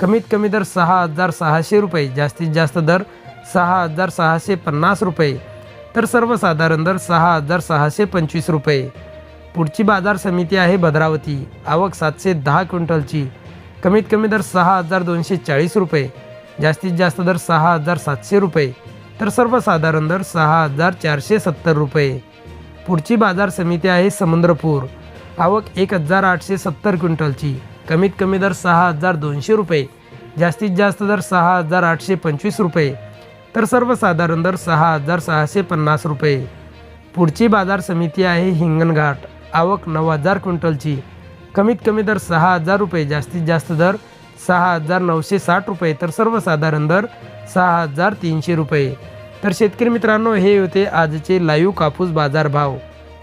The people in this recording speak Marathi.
कमीत कमी दर सहा हजार सहाशे रुपये जास्तीत जास्त दर सहा हजार सहाशे पन्नास रुपये. तर सर्वसाधारण दर सहा हजार सहाशे पंचवीस रुपये. पुढची बाजार समिती आहे भद्रावती. आवक सातशे दहा क्विंटलची. कमीत कमी दर सहा हजार दोनशे चाळीस रुपये. जास्तीत जास्त दर सहा हजार सातशे रुपये. तर सर्वसाधारण दर सहा हजार चारशे सत्तर रुपये. पुढची बाजार समिती आहे समुद्रपूर. आवक एक हजार आठशे सत्तर क्विंटलची. कमीत कमी दर सहा हजार दोनशे रुपये जास्तीत जास्त दर सहा हजार आठशे पंचवीस रुपये तर सर्वसाधारण दर सहा हजार सहाशे पन्नास रुपये. पुढची बाजार समिती आहे हिंगणघाट आवक नऊ हजार क्विंटलची. कमीत कमी दर सहा हजार रुपये जास्तीत जास्त दर सहा हजार नऊशे साठ रुपये तर सर्वसाधारण दर सहा हजार तीनशे रुपये. तर शेतकरी मित्रांनो हे होते आजचे लाईव्ह कापूस बाजार भाव.